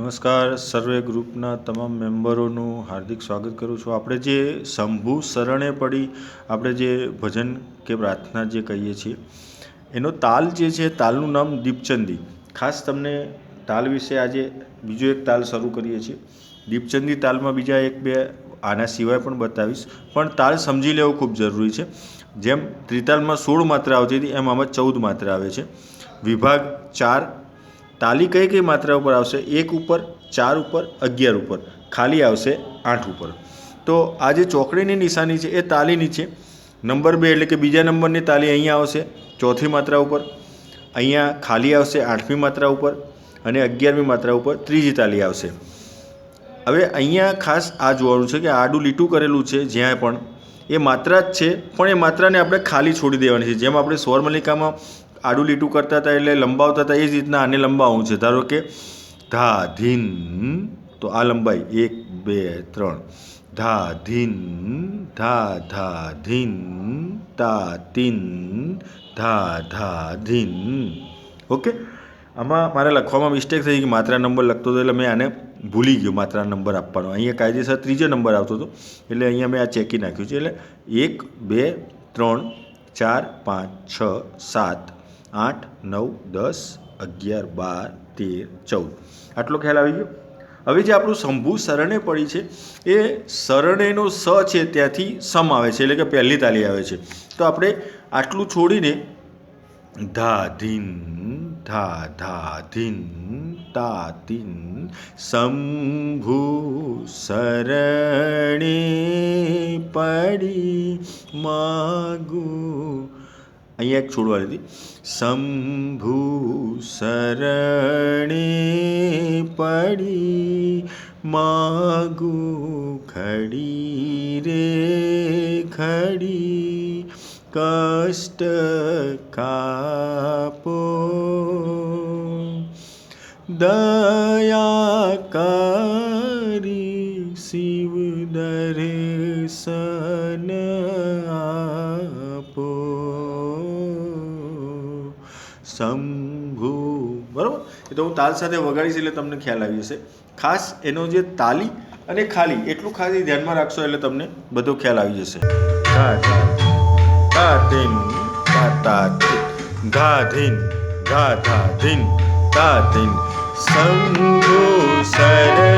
નમસ્કાર, સર્વે ગ્રુપના તમામ મેમ્બરોનું હાર્દિક સ્વાગત કરું છું. આપણે જે શંભુ શરણે પડી, આપણે જે ભજન કે પ્રાર્થના જે કહીએ છીએ, એનો તાલ જે છે, તાલનું નામ દીપચંદી. ખાસ તમને તાલ વિશે આજે બીજો એક તાલ શરૂ કરીએ છીએ. દીપચંદી તાલમાં બીજા એક બે આના સિવાય પણ બતાવીશ. પણ તાલ સમજી લેવો ખૂબ જરૂરી છે. જેમ ત્રિતાલમાં સોળ માત્રા આવતી હતી, એમ આમાં ચૌદ માત્રા આવે છે. વિભાગ ચાર તાલી કઈ કઈ માત્રા ઉપર આવશે? એક ઉપર, ચાર ઉપર, અગિયાર ઉપર. ખાલી આવશે આઠ ઉપર. તો આ જે ચોકડીની નિશાની છે એ તાલીની છે. નંબર બે એટલે કે બીજા નંબરની તાલી અહીંયા આવશે ચોથી માત્રા ઉપર. અહીંયા ખાલી આવશે આઠમી માત્રા ઉપર અને અગિયારમી માત્રા ઉપર ત્રીજી તાલી આવશે. હવે અહીંયા ખાસ આ જોવાનું છે કે આડું લીટું કરેલું છે જ્યાં પણ. એ માત્રા જ છે, પણ એ માત્રાને આપણે ખાલી છોડી દેવાની છે. જેમ આપણે સ્વરમલિકામાં આડું લીટું કરતા હતા એટલે લંબાવતા હતા એ જ રીતના આને લંબાવવું છે. ધારો કે ધા ધીન તો આ લંબાઈ એક, બે, ત્રણ. ધા ધીન ધા ધા ધીન તા તીન ધા ધા ધીન ઓકે? આમાં મારે લખવામાં મિસ્ટેક થઈ ગઈ માત્રા નંબર લખતો હતો એટલે મેં આને ભૂલી ગયો, માત્રા નંબર આપવાનો. અહીંયા કાયદેસર ત્રીજો નંબર આવતો હતો, એટલે અહીંયા મેં આ ચેકી નાખ્યું છે. એટલે એક, બે, ત્રણ, ચાર, પાંચ, છ, સાત આઠ, નવ, દસ, અગિયાર, બાર, તેર, ચૌદ. આટલો ખ્યાલ આવી ગયો? હવે જે આપણું શંભુ શરણે પડી છે, એ શરણેનો સ છે ત્યાંથી સમ આવે છે, એટલે કે પહેલી તાલી આવે છે. તો આપણે આટલું છોડીને ધા, ધીન, ધા ધા, ધીન, તા તીન શંભુ શરણે પડી, માગું અહીંયા એક છોડવા લીધી શંભુ શરણે પડી, માગુ ખડી રે ખડી કષ્ટ કાપો, દયા કરી શંભુ બરાબર? એ તો હું તાલ સાથે વગાડીશ એટલે તમને ખ્યાલ આવી જશે. ખાસ એનો જે તાલી અને ખાલી, એટલું ખાલી ધ્યાનમાં રાખશો એટલે તમને બધો ખ્યાલ આવી જશે. ધા ધા ધા ધીન ધા તા ધીન. ધા ધીન ધા ધા, ધીન તા ધીન. શંભુ શરણે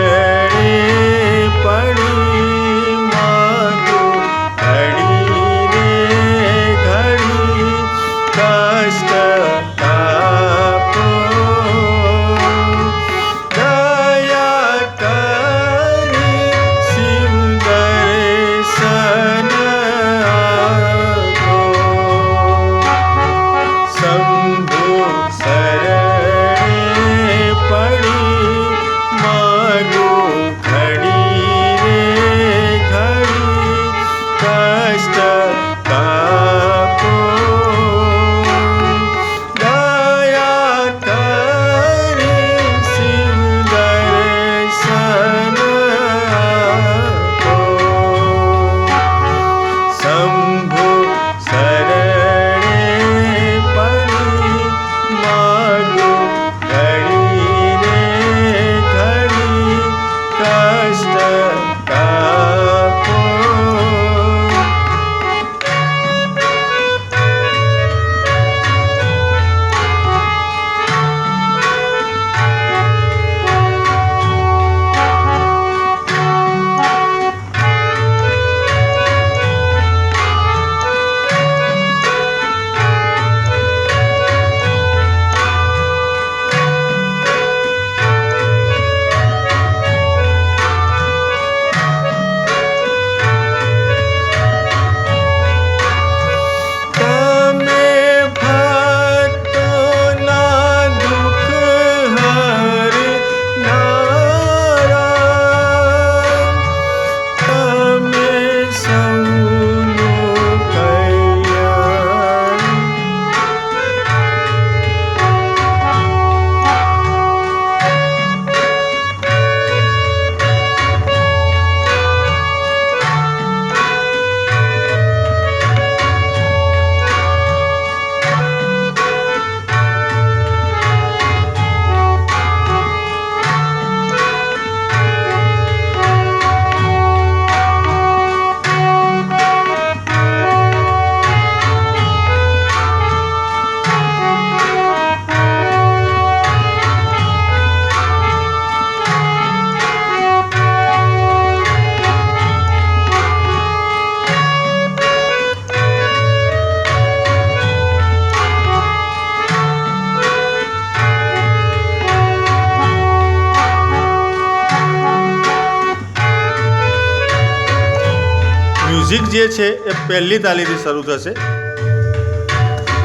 જે છે એ પહેલી તાલીથી શરૂ થશે.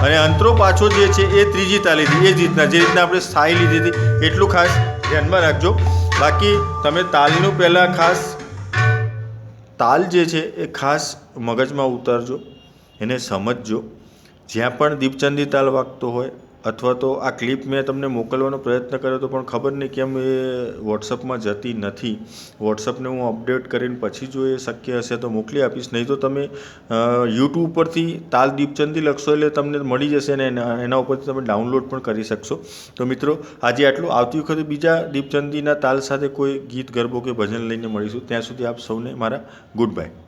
અને અંતરો પાછો જે છે એ ત્રીજી તાલીથી, એ જ રીતના, જે રીતના આપણે સ્થાયી લીધી હતી એટલું ખાસ ધ્યાનમાં રાખજો. બાકી તમે તાલનું પહેલાં ખાસ, તાલ જે છે એ ખાસ મગજમાં ઉતારજો, એને સમજજો. જ્યાં પણ દીપચંદી તાલ વાગતો હોય અથવા તો આ ક્લિપ મેં તમને મોકલવાનો પ્રયત્ન કર્યો તો પણ ખબર નહીં કેમ એ વોટ્સઅપમાં જતી નથી. વોટ્સઅપને હું અપડેટ કરીને પછી જો એ શક્ય હશે તો મોકલી આપીશ. નહીં તો તમે યુટ્યુબ પરથી તાલ દીપચંદી લખશો એટલે તમને મળી જશે અને એના ઉપરથી તમે ડાઉનલોડ પણ કરી શકશો. તો મિત્રો, આજે આટલું. આવતી વખતે બીજા દીપચંદીના તાલ સાથે કોઈ ગીત ગરબો કે ભજન લઈને મળીશું. ત્યાં સુધી આપ સૌને મારા ગુડ બાય